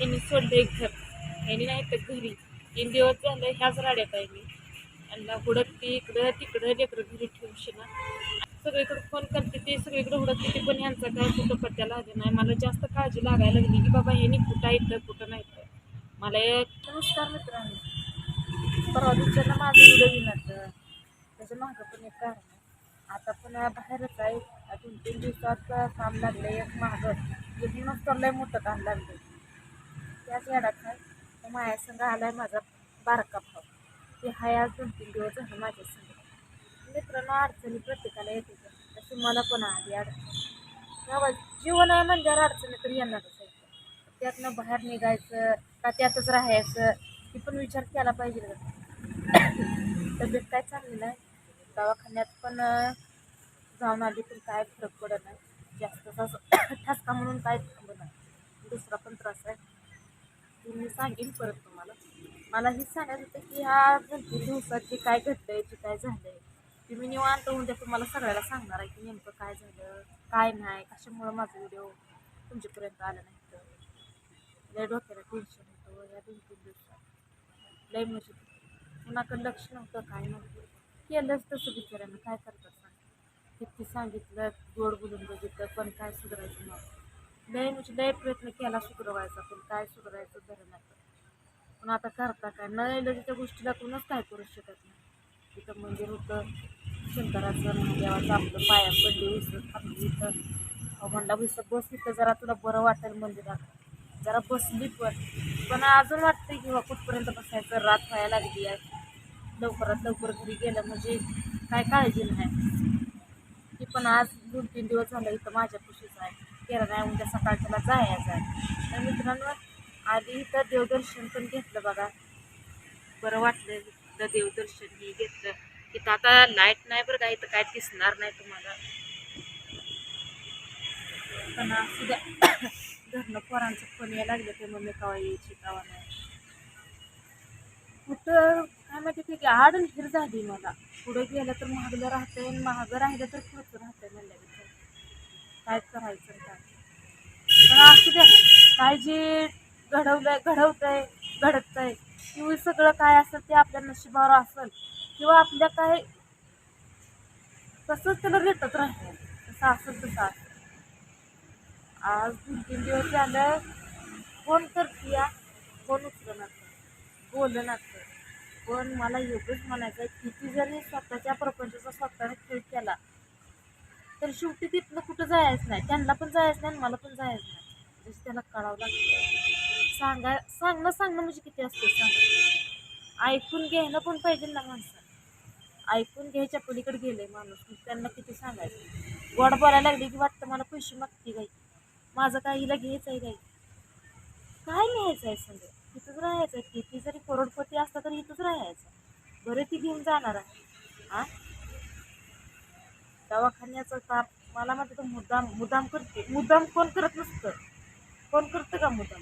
यांनी सोडलं एक घर. यांनी नाही तर घरी. तीन दिवस झालं ह्याच राड्यात आहे मी. यांना हुडकते इकडं तिकडं लेकरं घरी ठेवून ना सगळीकडे फोन करते ते सगळीकडे हुडकते ते पण यांचा काय कुठं पत्त्या लागला नाही. मला जास्त काळजी लागायला लागली की बाबा यांनी कुठं येतं कुठं नाही तर. मला एक नमस्कार मित्रांनो. परवा दिवसानं माझं व्हिडिओ घेण्यात त्याच्या मागं पण एक कारण आता पण बाहेरच आहे. दोन तीन दिवसात काम लागलं एक मागं. एक तर लय मोठं काम लागलं त्याच येडात आहे तर माझ्या आला आहे माझा बारका भाव ते हाय आज दोन तीन दिवस झालं माझ्या संग. मित्रांनो अडचणी प्रत्येकाला येते तशी मला पण आली अडचण. बाबा जीवन आहे म्हणजे अडचणी तर येणारच आहे त्यातनं बाहेर निघायचं का त्यातच राहायचं ती पण विचार केला पाहिजे. का तब्येत काय चांगली नाही. दवाखान्यात पण जाऊन आली पण काय फरक पडत नाही. जास्त ठसका म्हणून काय थांबत नाही. दुसरा पण त्रास आहे. मी सांगेन परत तुम्हाला. मला हे सांगायचं होतं की ह्या दोन दिवसात जे काय घडलंय जे काय झालंय ते मी निवांत उद्या तुम्हाला सगळ्याला सांगणार आहे की नेमकं काय झालं काय नाही कशामुळं माझा व्हिडिओ तुमच्यापर्यंत आला नाही तर. लय डोक्याला टेन्शन होतं या दोन तीन दिवसात. लय म्हणजे कुणाकडं लक्ष नव्हतं काय नव्हतं. केलंच तसं बिचाऱ्यानं काय करतात सांग. किती सांगितलं गोड बोलून बघितलं पण काय सुधारायचं नव्हतं. लय म्हणजे लय प्रयत्न केला सुधरवायचा पण काय सुधारायचं बरं नाही पण आता करता काय? न लगेच्या गोष्टीला कोणच काय करू शकत नाही. तिथं मंदिर होतं शंकराचं महादेवाचं आपलं पाया पडली विसरत थांबली इथं. अहो म्हणला विसर बस इथं जरा तुला बरं वाटेल मंदिरात. जरा बसली पण. पण अजून वाटतं की बा कुठपर्यंत बसायचं? रात व्हायला लागली आहे. लवकरात लवकर घरी गेलं म्हणजे काय काळजी नाही. ती पण आज दोन तीन दिवस झालं इथं माझ्या खुशीच आहे. केलं नाही उद्या सकाळच्याला जायचं आहे. तर मित्रांनो आधी इथं देवदर्शन पण घेतलं बघा. बरं वाटलं इथं देवदर्शन हे घेतलं. इथं आता लाइट नाही बरं का इथं काय दिसणार नाही तुम्हाला. पण असू द्या घरनं पोरांचं फोन यायला लागलं ते मम्मी कवा यायची कवा नाही. कुठं काय माहिती ते की आड हिर झाली मला. पुढं गेलं तर महागलं राहतंय आणि महागं राहिलं तर खर्च राहतंय म्हणल्या काय करायचं काय? पण असू द्या काय जे घडवलंय घडवतंय घडतंय किंवा सगळं काय असेल ते आपल्या नशिबावर असेल किंवा आपल्या काय तसंच त्याला रेटत राहतं तसं असेल तसं असेल. आज दोन तीन दिवस झालं फोन करते या फोन उचलणार बोलणार पण मला एवढंच म्हणायचं आहे किती जरी स्वतःच्या प्रपंच तर शेवटी तिथनं कुठं जायचं नाही. त्यांना पण जायचं नाही आणि मला पण जायचं नाही. जसं त्याला कळावं लागतं. सांगा सांगणं सांगणं म्हणजे किती असते सांगा. ऐकून घ्यायला पण पाहिजे ना माणसं ऐकून घ्यायच्या पलीकडे गेले माणूस. त्यांना किती सांगायचं? गोड बोलायला लागले की वाटतं मला पैसे मागते गाई माझं काय हिला घ्यायचं आहे गाई काय न्यायचं आहे संग इथंच राहायचं आहे. किती जरी करोडपती असला तरी इथंच राहायचं बरं ती घेऊन जाणार आहे. हां दवाखान्याचा ताप मला माहिती मुद्दाम मुद्दाम करते मुद्दाम कोण करत नसतं. कोण करतं का मुद्दाम?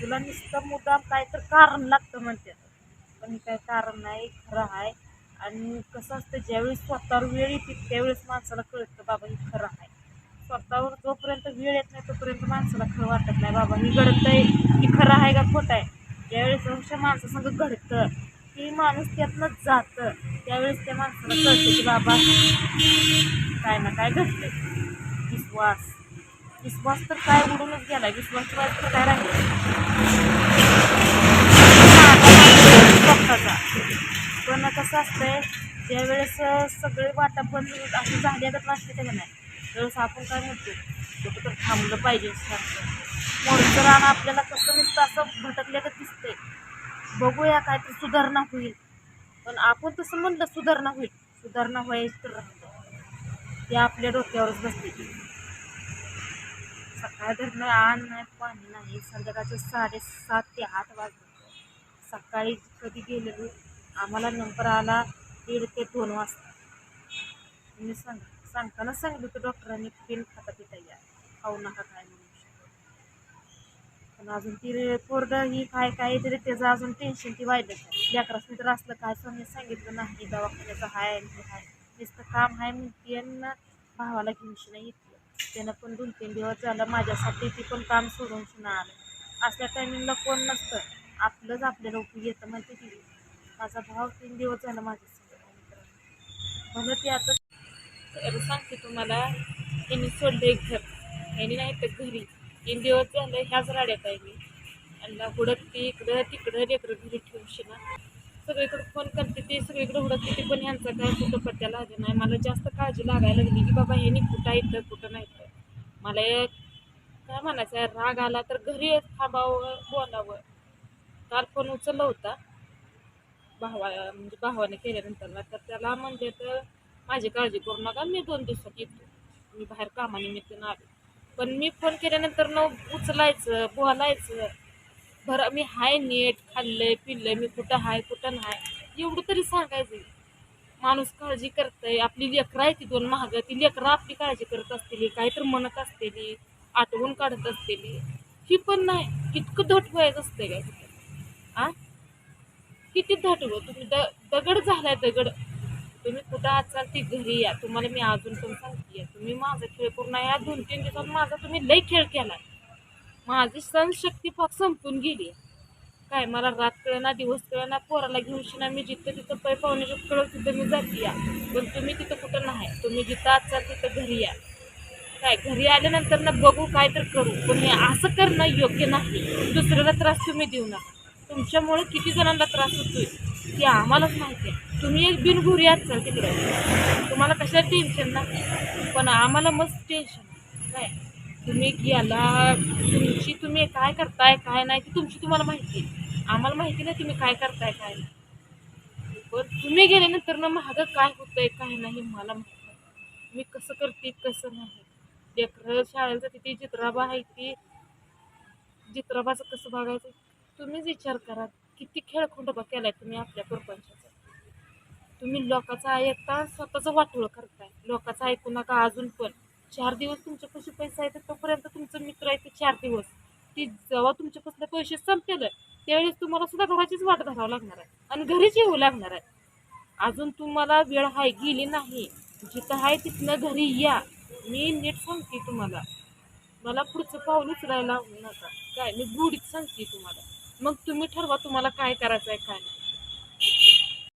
तुला नुसतं मुद्दाम काय तर कारण लागतं म्हणते. पण काय कारण नाही खरं आहे. आणि कसं असतं ज्यावेळेस स्वतःवर वेळ येते त्यावेळेस माणसाला कळतं बाबा हे खरं आहे. स्वतःवर जोपर्यंत वेळ येत नाही तोपर्यंत माणसाला खरं वाटत नाही बाबा हे घडत आहे की खरं आहे का खोटं आहे? ज्यावेळेस अशा माणसासंग घडतं. की माणूस त्यातनंच जातं. त्यावेळेस त्या माणसाला कळतं की बाबा काय ना काय घडतंय. विश्वास. विश्वास तर काय उडूनच गेला विश्वास तर काय राहिलं स्वतःचा. पण कसं असतंय ज्यावेळेस सगळे वाटा बंद असं झाल्यागत वाटते का नाही. त्यावेळेस आपण काय म्हणतो कुठं तर थांबलं पाहिजे सारखं. रान आपल्याला कसं नुसतं असं भटकल्यागत बघूया काय तर सुधारणा होईल. पण आपण तसं म्हणलं सुधारणा होईल. सुधारणा व्हायची तर ते आपल्या डोक्यावरच बसते सकाळ धरणं आण नाही पाणी नाही. संध्याकाळचे साडेसात ते आठ वाजले. सकाळी कधी गेलेलो आम्हाला नंबर आला दीड ते दोन वाजता. मी सांग सांगताना सांगितलं होतं डॉक्टरांनी पेन खाता पिता या. खाऊ नका काय म्हणून. पण अजून ती कोरडं ही काय काय तरी त्याचं अजून टेन्शन ती वाढलं लेकरासनी तर असलं काय सोने सांगितलं नाही दवाखान्याचं हाय आणि हाय. नुसतं काम आहे म्हणते आणि भावाला घेऊन नाही घेतलं त्यानं पण दोन तीन दिवस झालं माझ्यासाठी ती पण काम सोडून सुना आलं. असल्या टायमिंगला कोण नसतं. आपलंच आपल्याला उपयोग येतं माहिती ती. माझा भाव तीन दिवस झाला माझ्यासाठी म्हणून ते आता तर सांगते तुम्हाला यांनी सोडलं एक घर. यांनी नाही तर घरी. तीन दिवस झालं ह्याच राड्यात आहे मी. यांना हुडकते इकडं तिकडं लेकरं घरी ठेवशी ना सगळीकडे फोन करते ते सगळीकडे हुडकते ते पण ह्यांचा काय कुठं पत्त्या लागला नाही. मला जास्त काळजी लागायला लागली की बाबा ह्यांनी कुठं येतं कुठं नाही तर मला एक काय म्हणायचं आहे, राग आला तर घरी थांबावं बोलावं. काल फोन उचलला होता. भावा म्हणजे भावाने केल्यानंतर तर त्याला म्हणजे तर माझी काळजी करू नका मी दोन दिवसात येतो. मी बाहेर कामानिमित्तानं आले. पण मी फोन केल्यानंतर न उचलायचं बोलायचं. बरं मी हाय नीट खाल्लंय पिल्लंय मी कुठं हाय कुठं नाही. एवढं तरी सांगायचं. माणूस काळजी करतंय. आपली लेकरं आहे ती दोन महाग ती लेकरं आपली काळजी करत असतील काहीतरी म्हणत असतील आठवून काढत असतील. ही पण नाही. इतकं धट व्हायचं असतंय काय कुठं आ? किती धटवं तुम्ही द दगड झालाय दगड. तुम्ही कुठं असाल ती घरी या. तुम्हाला मी अजून पण सांगते. तुम्ही माझा खेळ पूर्ण या दोन तीन दिवसात माझा तुम्ही लय खेळ केला माझी सहनशक्ती फार संपून गेली. काय मला रात कळना दिवस कळना पोराला घेऊन ना मी जिथं तिथं पै पाहुण्याची कळ तिथं मी जाते या. पण तुम्ही तिथं कुठं नाही. तुम्ही जिथं असाल तिथं घरी या. काय घरी आल्यानंतर ना बघू काय तर करू. पण हे असं करणं योग्य नाही. दुसऱ्याला त्रास तुम्ही देऊ नका. तुमच्यामुळे किती जणांना त्रास होतोय? की आम्हालाच माहिती आहे. तुम्ही एक बिनघुरी असाल तिकडे. तुम्हाला कशा टेन्शन नाही पण आम्हाला मस्त टेन्शन काय? तुम्ही याला तुमची तुम्ही काय करताय काय नाही ती तुमची तुम्हाला माहिती आहे. आम्हाला माहिती नाही तुम्ही काय करताय काय नाही. पण तुम्ही गेल्यानंतर ना महाग काय होतंय काय नाही मला माहिती मी कसं करते कसं नाही? लेकरं शाळेला जाते ती चित्राबा आहे ती. जित्राबाचं कसं बघायचं? तुम्हीच विचार करा. किती खेळ खोंडोबा केलाय तुम्ही आपल्या परपंचाचा? तुम्ही लोकांचा ऐकता स्वतःचं वाटोळ करताय. लोकांचं ऐकू नका अजून पण. चार दिवस तुमच्या पैसे पैसा आहेत तोपर्यंत तुमचं मित्र आहे ते चार दिवस. ती जेव्हा तुमच्यापासून पैसे संपलेलं त्यावेळेस तुम्हाला सुद्धा घराचीच वाट धरावं लागणार आहे आणि घरीच येऊ लागणार आहे. अजून तुम्हाला वेळ आहे गेली नाही. जिथं आहे तिथनं घरी या. मी नीट सांगते तुम्हाला. मला पुढचं पाऊल उचलायला नका. काय? मी गुढीत सांगते तुम्हाला. मग तुम्ही ठरवा तुम्हाला काय करायचं आहे काय नाही.